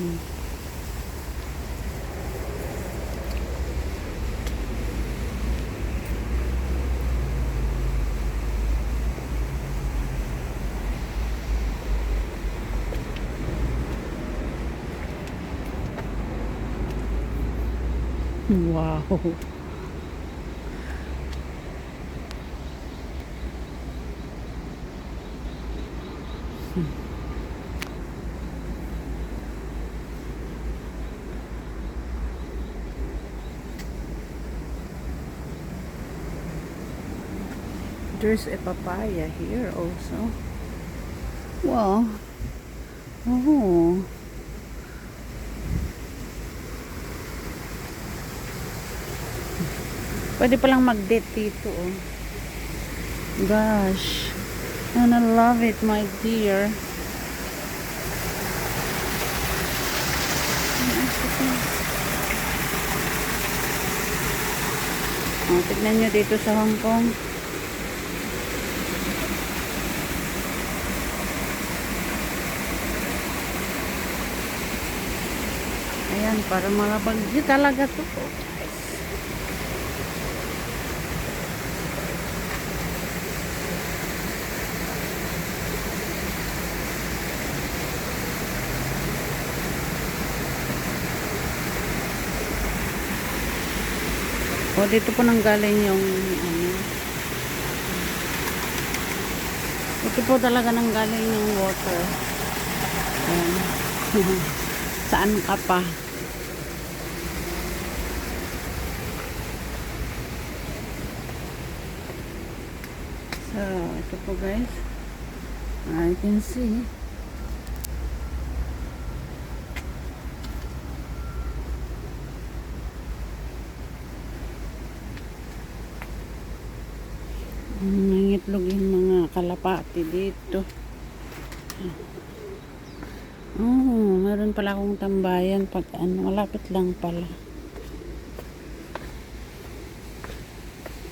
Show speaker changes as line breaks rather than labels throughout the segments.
Hmm. Wow. There's a papaya here also. Wow. Oh. Pwede palang mag-date dito, oh. Gosh. And I love it, my dear. Oh, tignan nyo dito sa Hong Kong. Ayan, para mga bagyo talaga to. O, dito po nang galing yung ano. Ito po talaga nang galing yung water. Ayan. Saan ka pa? So, ito po guys. I can see. Nangitlog yung mga kalapati dito. Oh, meron pala akong tambayan pag ano, malapit lang pala.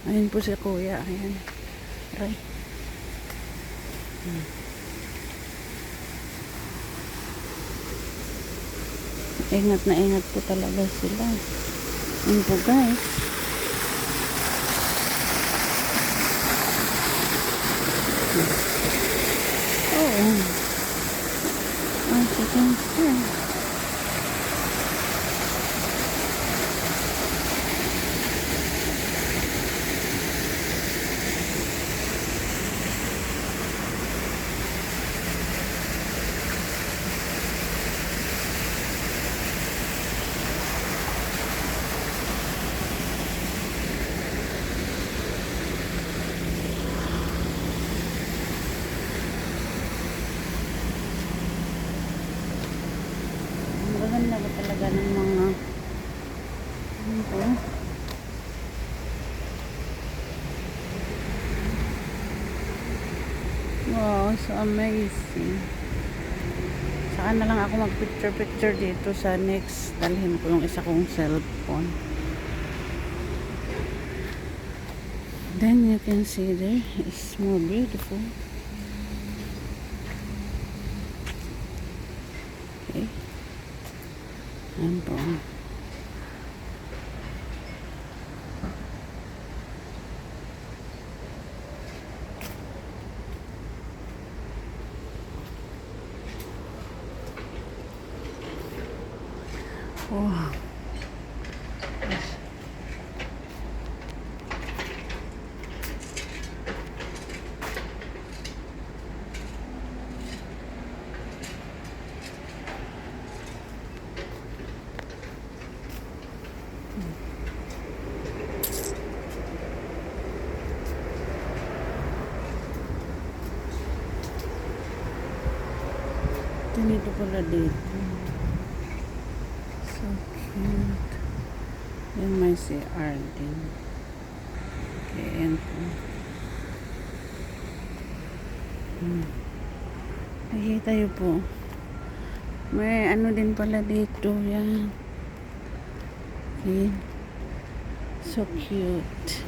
Ayun po si kuya, ayan. Aray. Hmm. Ingat na ingat po talaga sila. Ayun po guys. Oh. As you can see. Maganda ba talaga ng mga ano to? Wow, so amazing. Saka na lang ako mag-picture-picture dito sa next. Dalhin ko yung isa kong cellphone. Then you can see there, it's more beautiful. Okay. Ayan po. Ganito pala dito. So cute. Yan may CR din. Okay, yan po. Hmm. Nakikita yun po. May ano din pala dito. Yan. Okay. So cute.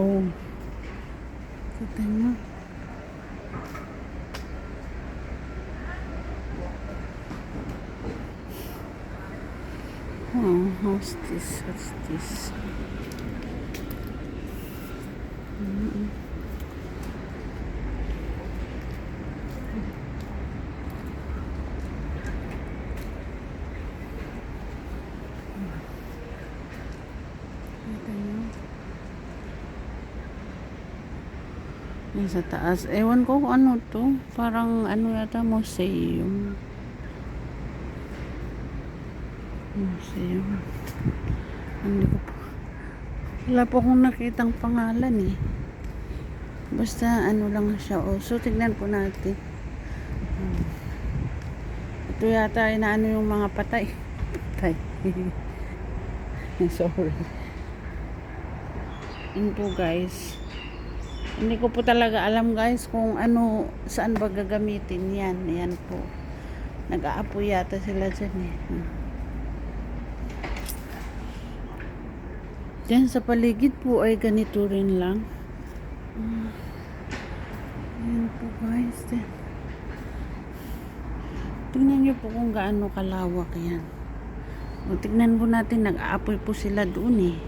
Oh. How's this? What's this? Yan sa taas. Ewan ko kung ano to. Parang ano yata museum. Museum. Hindi ko po. Wala po akong nakitang pangalan eh. Basta ano lang siya. O, so tignan po natin. Hmm. Ito yata inaano yung mga patay. Patay. Sorry. Po guys. Hindi ko po talaga alam guys kung ano, saan ba gagamitin yan. Yan po. Nag-aapoy yata sila dyan eh. Diyan sa paligid po ay ganito rin lang. Hmm. Yan po guys. Tingnan niyo po kung gaano kalawak yan. O, tignan po natin, nag-aapoy po sila doon eh.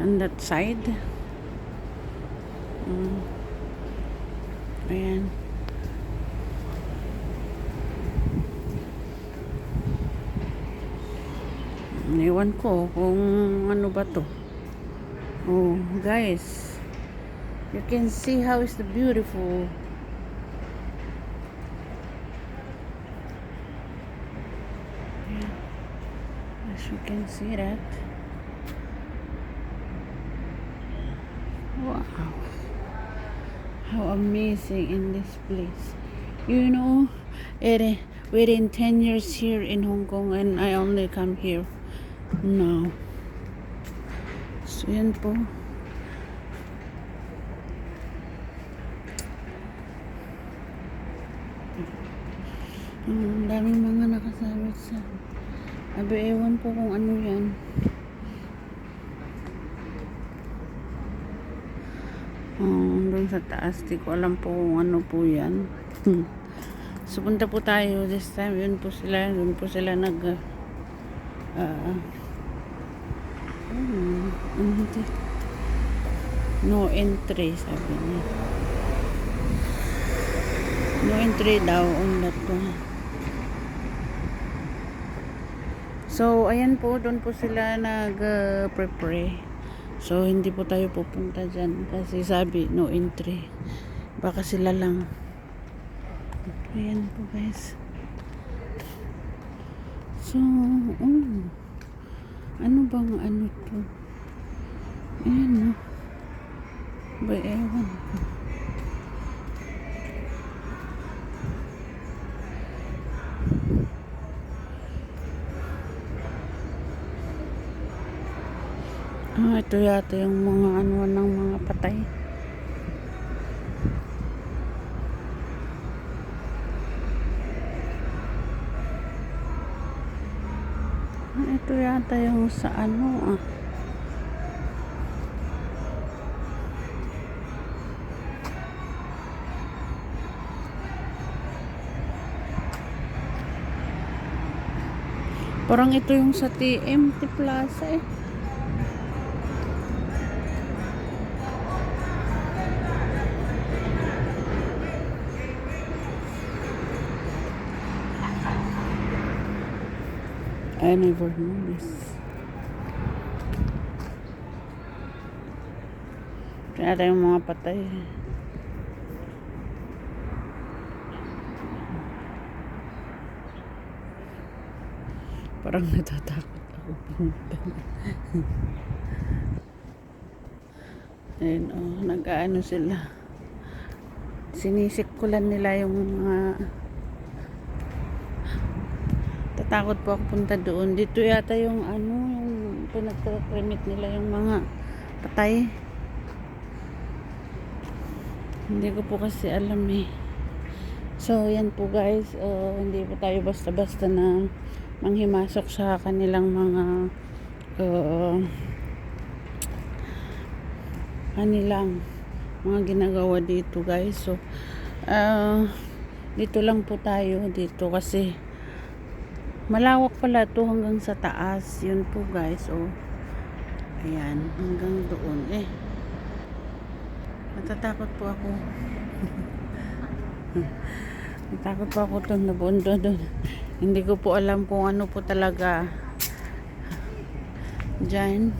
On that side. Mm. Ayan. Ewan ko kung ano ba to. Oh, guys. You can see how is the beautiful. As you can see that. Wow. How amazing in this place. You know, it, within 10 years here in Hong Kong and I only come here now. So, yan po. Ang daming mga nakasabit sa Abi, ewan ko kung ano yan. Um, doon sa taas, di ko alam po kung ano po yan. so, punta po tayo this time. Yun po sila, yun po sila nag... Uh, um? No entry, sabi niya. No entry daw on that. So, ayan po, doon po sila nag-prepare. So, hindi po tayo pupunta dyan. Kasi sabi, no entry. Baka sila lang. Ayan po, guys. So, um, ano bang ano to? Ayan, no? Ba, ewan ko. Ah, ito yata yung mga ano ng mga patay. Ah, ito yata yung sa ano ah. Parang ito yung sa TMT Plaza eh. I never know this. Kaya tayong mga patay. Parang natatakot ako pumunta. Ayun, oh, nag-ano sila. Sinisikulan nila yung mga tatakot po ako punta doon. Dito yata yung ano, yung pinagkakremit nila yung mga patay. Hindi ko po kasi alam eh. So, yan po guys. Uh, hindi po tayo basta-basta na manghimasok sa kanilang mga uh, kanilang mga ginagawa dito guys. So, ah, dito lang po tayo dito kasi malawak pala to hanggang sa taas. Yun po guys. Oh. Ayan, hanggang doon. Eh, natatakot po ako. Natakot po ako doon, nabundo doon. Hindi ko po alam kung ano po talaga dyan.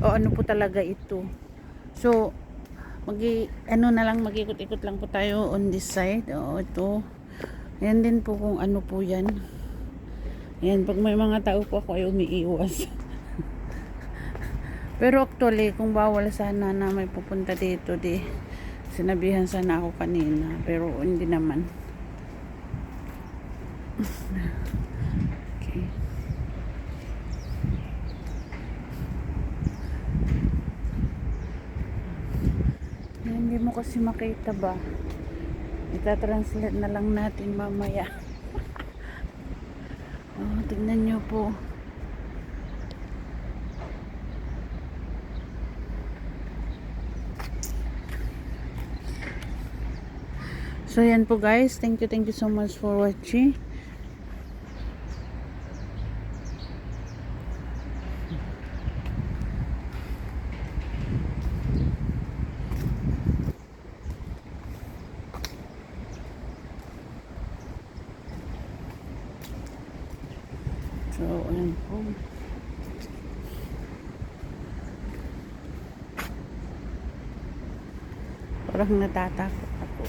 O ano po talaga ito. So, magi ano na lang magikot-ikot lang po tayo on this side. O ito. Ayan din po kung ano po yan. Ayan, pag may mga tao po ako ay umiiwas. Pero actually, kung bawal sana na may pupunta dito, di sinabihan sana ako kanina. Pero hindi naman. Okay. Eh, Hindi mo kasi makita ba? Ita-translate na lang natin mamaya. Oh, tignan nyo po. So yan po guys. Thank you, thank you so much for watching. So, ayan po. Parang natatakot ako.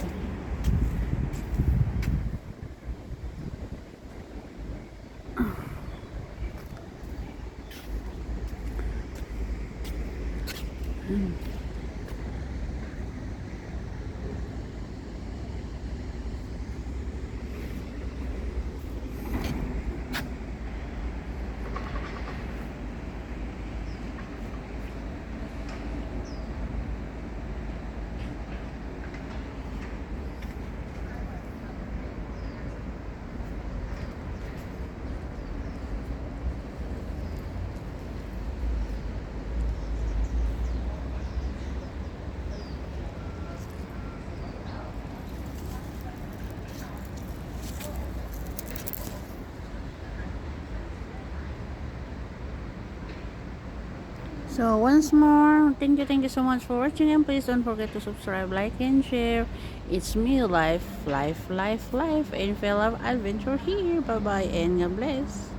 So once more, thank you, thank you so much for watching and please don't forget to subscribe, like and share. It's me, life, life, life, life, and fellow adventure here. Bye bye and God bless.